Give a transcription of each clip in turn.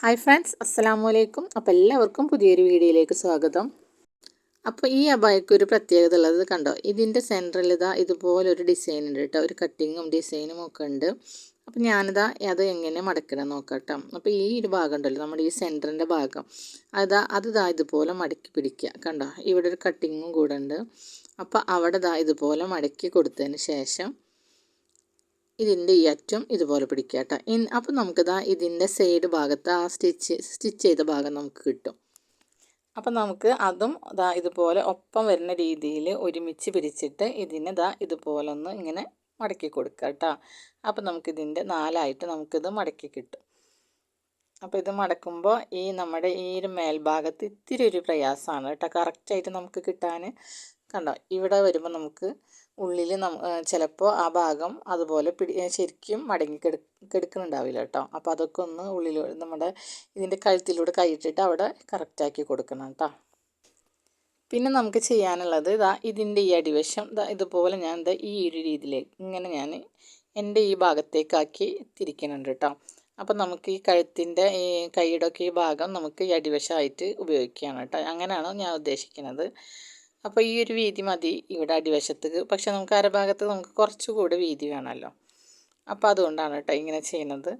Hi friends അസ്സലാമു അലൈക്കും അപ്പോൾ എല്ലാവർക്കും പുതിയൊരു വീഡിയോയിലേക്ക് സ്വാഗതം. അപ്പോൾ ഈ അബായക്ക് ഒരു പ്രത്യേകത ഉള്ളത് കണ്ടോ? ഇതിന്റെ സെന്ററിൽ ഇതാ ഇതുപോലെ ഒരു ഡിസൈൻ ഉണ്ട് കേട്ടോ. ഒരു കട്ടിങ്ങും ഡിസൈനും ഒക്കെ ഉണ്ട്. അപ്പോൾ ഞാനിതാ അത് എങ്ങനെ മടക്കണം നോക്കട്ടോ. അപ്പോൾ ഈ ഒരു ഭാഗം ഉണ്ടല്ലോ നമ്മുടെ ഈ സെന്ററിന്റെ ഭാഗം. അതാ അത് ഇതാ ഇതുപോലെ മടക്കി പിടിക്കുക കണ്ടോ? ഇവിടെ ഒരു കട്ടിങ്ങും കൂടെ ഉണ്ട്. അപ്പോൾ അവിടെ ഇതാ ഇതുപോലെ മടക്കി കൊടുത്തതിന് ശേഷം ഇതിന്റെ ഈ അറ്റം ഇതുപോലെ പിടിക്കുക കേട്ടോ. അപ്പോൾ നമുക്കിതാ ഇതിന്റെ സൈഡ് ഭാഗത്ത് ആ സ്റ്റിച്ച് സ്റ്റിച്ച് ചെയ്ത ഭാഗം നമുക്ക് കിട്ടും. അപ്പം നമുക്ക് അതും ഇതാ ഇതുപോലെ ഒപ്പം വരുന്ന രീതിയിൽ ഒരുമിച്ച് പിരിച്ചിട്ട് ഇതിനെ ഇതാ ഇതുപോലെ ഒന്ന് ഇങ്ങനെ മടക്കി കൊടുക്കുക കേട്ടോ. അപ്പം നമുക്കിതിന്റെ നാലായിട്ട് നമുക്കിത് മടക്കി കിട്ടും. അപ്പോൾ ഇത് മടക്കുമ്പോൾ ഈ നമ്മുടെ ഈ ഒരു മേൽഭാഗത്ത് ഇത്തിരി ഒരു പ്രയാസമാണ് കേട്ടോ. കറക്റ്റായിട്ട് നമുക്ക് കിട്ടാൻ കണ്ടോ? ഇവിടെ വരുമ്പോൾ നമുക്ക് ഉള്ളിൽ ചിലപ്പോൾ ആ ഭാഗം അതുപോലെ പിടി ശരിക്കും മടങ്ങി കെടു കെടുക്കുന്നുണ്ടാവില്ല കേട്ടോ. അപ്പോൾ അതൊക്കെ ഒന്ന് ഉള്ളിൽ നമ്മുടെ ഇതിന്റെ കഴുത്തിലൂടെ കൈയിട്ടിട്ട് അവിടെ കറക്റ്റാക്കി കൊടുക്കണം കേട്ടോ. പിന്നെ നമുക്ക് ചെയ്യാനുള്ളത് ഇതാ ഇതിന്റെ ഈ അടിവശം ഇതാ ഇതുപോലെ ഞാൻ ഇതാ ഈ ഒരു രീതിയിലേക്ക് ഇങ്ങനെ ഞാൻ എന്റെ ഈ ഭാഗത്തേക്കാക്കി തിരിക്കുന്നുണ്ട് കേട്ടോ. അപ്പം നമുക്ക് ഈ കഴുത്തിന്റെ ഈ കൈയുടെ ഒക്കെ ഈ ഭാഗം നമുക്ക് ഈ അടിവശമായിട്ട് ഉപയോഗിക്കുകയാണ് കേട്ടോ. അങ്ങനെയാണ് ഞാൻ ഉദ്ദേശിക്കുന്നത്. അപ്പോൾ ഈ ഒരു വീതി മതി ഇവിടെ അടിവശത്ത് പക്ഷെ നമുക്ക് അരഭാഗത്ത് നമുക്ക് കുറച്ചുകൂടി വീതി വേണമല്ലോ. അപ്പോൾ അതുകൊണ്ടാണ് കേട്ടോ ഇങ്ങനെ ചെയ്യുന്നത്.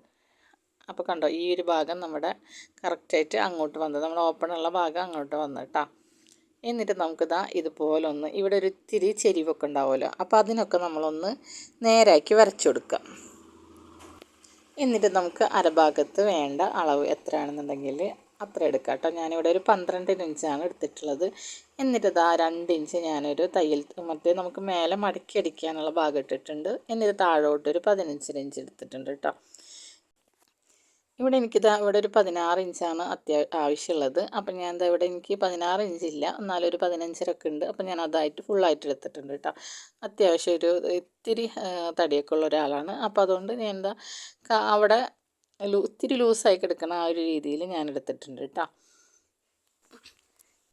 അപ്പോൾ കണ്ടോ ഈ ഒരു ഭാഗം നമ്മുടെ കറക്റ്റായിട്ട് അങ്ങോട്ട് വന്നത്. നമ്മൾ ഓപ്പണുള്ള ഭാഗം അങ്ങോട്ട് വന്നു കേട്ടോ. എന്നിട്ട് നമുക്കിതാ ഇതുപോലെ ഒന്ന് ഇവിടെ ഒരു ഇത്തിരി ചെരിവൊക്കെ ഉണ്ടാവുമല്ലോ. അപ്പോൾ അതിനൊക്കെ നമ്മളൊന്ന് നേരാക്കി വരച്ചു കൊടുക്കാം. എന്നിട്ട് നമുക്ക് അരഭാഗത്ത് വേണ്ട അളവ് എത്രയാണെന്നുണ്ടെങ്കിൽ അത്ര എടുക്കാം കേട്ടോ. ഞാനിവിടെ ഒരു പന്ത്രണ്ട് ഇഞ്ചാണ് എടുത്തിട്ടുള്ളത്. എന്നിട്ട് ഇതാ രണ്ട് ഇഞ്ച് ഞാനൊരു തയ്യൽ മറ്റേ നമുക്ക് മേലെ മടക്കി അടിക്കാനുള്ള ഭാഗം ഇട്ടിട്ടുണ്ട്. എന്നിട്ട് താഴോട്ട് ഒരു പതിനഞ്ച് ഇഞ്ച് എടുത്തിട്ടുണ്ട് കേട്ടോ. ഇവിടെ എനിക്കിത് ഇവിടെ ഒരു പതിനാറ് ഇഞ്ചാണ് അത്യാ ആവശ്യമുള്ളത്. അപ്പം ഞാൻ എന്താ ഇവിടെ എനിക്ക് പതിനാറ് ഇഞ്ചില്ല. എന്നാലും ഒരു പതിനഞ്ചരൊക്കെ ഉണ്ട്. അപ്പം ഞാൻ അതായിട്ട് ഫുള്ളായിട്ട് എടുത്തിട്ടുണ്ട് കേട്ടോ. അത്യാവശ്യം ഒരു ഇത്തിരി തടിയൊക്കെ ഉള്ള ഒരാളാണ്. അപ്പോൾ അതുകൊണ്ട് ഞാൻ എന്താ അവിടെ ഒത്തിരി ലൂസായി കിടക്കുന്ന ആ ഒരു രീതിയിൽ ഞാൻ എടുത്തിട്ടുണ്ട് കേട്ടോ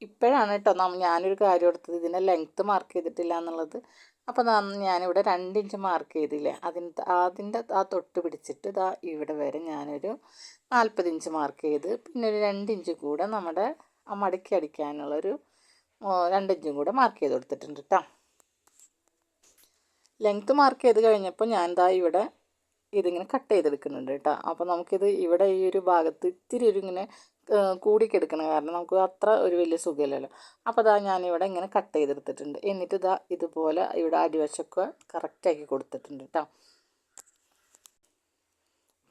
ഇപ്പോഴാണ് കേട്ടോ നമ്മൾ ഞാനൊരു കാര്യം എടുത്തത്. ഇതിനെ ലെങ്ത്ത് മാർക്ക് ചെയ്തിട്ടില്ല എന്നുള്ളത്. അപ്പോൾ ഞാനിവിടെ രണ്ട് ഇഞ്ച് മാർക്ക് ചെയ്തില്ലേ? അതിന് അതിന്റെ ആ തൊട്ട് പിടിച്ചിട്ട് ഇതാ ഇവിടെ വരെ ഞാനൊരു നാൽപ്പത് ഇഞ്ച് മാർക്ക് ചെയ്ത് പിന്നെ ഒരു രണ്ട് ഇഞ്ച് കൂടെ നമ്മുടെ ആ മടക്കി അടിക്കാനുള്ളൊരു രണ്ട് ഇഞ്ചും കൂടെ മാർക്ക് ചെയ്ത് കൊടുത്തിട്ടുണ്ട് കേട്ടോ ലെങ്ത്ത് മാർക്ക് ചെയ്ത് കഴിഞ്ഞപ്പോൾ ഞാൻ ഇതാ ഇവിടെ ഇതിങ്ങനെ കട്ട് ചെയ്തെടുക്കുന്നുണ്ട് കേട്ടോ. അപ്പോൾ നമുക്കിത് ഇവിടെ ഈ ഒരു ഭാഗത്ത് ഇത്തിരി ഒരു ഇങ്ങനെ കൂടിക്കെടുക്കണം. കാരണം നമുക്ക് അത്ര ഒരു വലിയ സുഖമില്ലല്ലോ. അപ്പോൾ ഇതാ ഞാനിവിടെ ഇങ്ങനെ കട്ട് ചെയ്തെടുത്തിട്ടുണ്ട്. എന്നിട്ട് ഇതാ ഇതുപോലെ ഇവിടെ അടിവശമൊക്കെ കറക്റ്റാക്കി കൊടുത്തിട്ടുണ്ട് കേട്ടോ.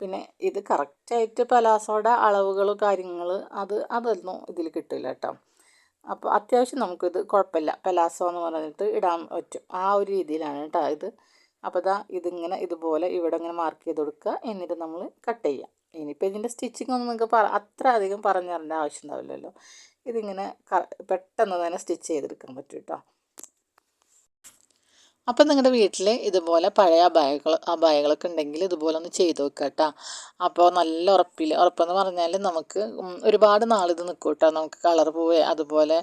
പിന്നെ ഇത് കറക്റ്റായിട്ട് പലാസോടെ അളവുകൾ കാര്യങ്ങൾ അത് അതൊന്നും ഇതിൽ കിട്ടില്ല കേട്ടോ. അപ്പോൾ അത്യാവശ്യം നമുക്കിത് കുഴപ്പമില്ല. പലാസോ എന്ന് പറഞ്ഞിട്ട് ഇടാൻ പറ്റും. ആ ഒരു രീതിയിലാണ് കേട്ടോ ഇത്. അപ്പോൾ ഇതാ ഇതിങ്ങനെ ഇതുപോലെ ഇവിടെ ഇങ്ങനെ മാർക്ക് ചെയ്ത് കൊടുക്കുക. എന്നിട്ട് നമ്മൾ കട്ട് ചെയ്യാം ഇനിയിപ്പോൾ ഇതിന്റെ സ്റ്റിച്ചിങ് ഒന്നും നിങ്ങൾക്ക് പറ അത്ര അധികം പറഞ്ഞു തരേണ്ട ആവശ്യം ഉണ്ടാവില്ലല്ലോ. ഇതിങ്ങനെ പെട്ടെന്ന് തന്നെ സ്റ്റിച്ച് ചെയ്തെടുക്കാൻ പറ്റും കേട്ടോ അപ്പം നിങ്ങളുടെ വീട്ടിൽ ഇതുപോലെ പഴയ അബായകൾ അബായകളൊക്കെ ഉണ്ടെങ്കിൽ ഇതുപോലെ ഒന്ന് ചെയ്ത് വെക്കുക കേട്ടോ അപ്പോൾ നല്ല ഉറപ്പിൽ ഉറപ്പെന്ന് പറഞ്ഞാൽ നമുക്ക് ഒരുപാട് നാളിത് നിൽക്കും കേട്ടോ നമുക്ക് കളർ പോവുക അതുപോലെ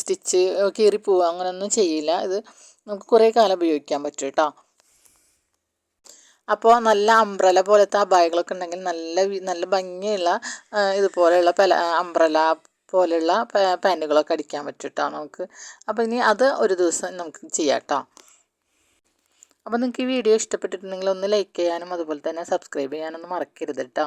സ്റ്റിച്ച് കീറി അങ്ങനെയൊന്നും ചെയ്യില്ല. ഇത് നമുക്ക് കുറേ കാലം ഉപയോഗിക്കാൻ പറ്റും കേട്ടോ അപ്പോൾ നല്ല അംബ്രല പോലത്തെ അബായകളൊക്കെ ഉണ്ടെങ്കിൽ നല്ല നല്ല ഭംഗിയുള്ള ഇതുപോലെയുള്ള പല അംബ്രല പോലെയുള്ള പാന്റുകളൊക്കെ അടിക്കാൻ പറ്റും കേട്ടോ നമുക്ക്. അപ്പോൾ ഇനി അത് ഒരു ദിവസം നമുക്ക് ചെയ്യാം കേട്ടോ അപ്പോൾ നിങ്ങൾക്ക് ഈ വീഡിയോ ഇഷ്ടപ്പെട്ടിട്ടുണ്ടെങ്കിൽ ഒന്ന് ലൈക്ക് ചെയ്യാനും അതുപോലെ തന്നെ സബ്സ്ക്രൈബ് ചെയ്യാനൊന്നും മറക്കരുത് കേട്ടോ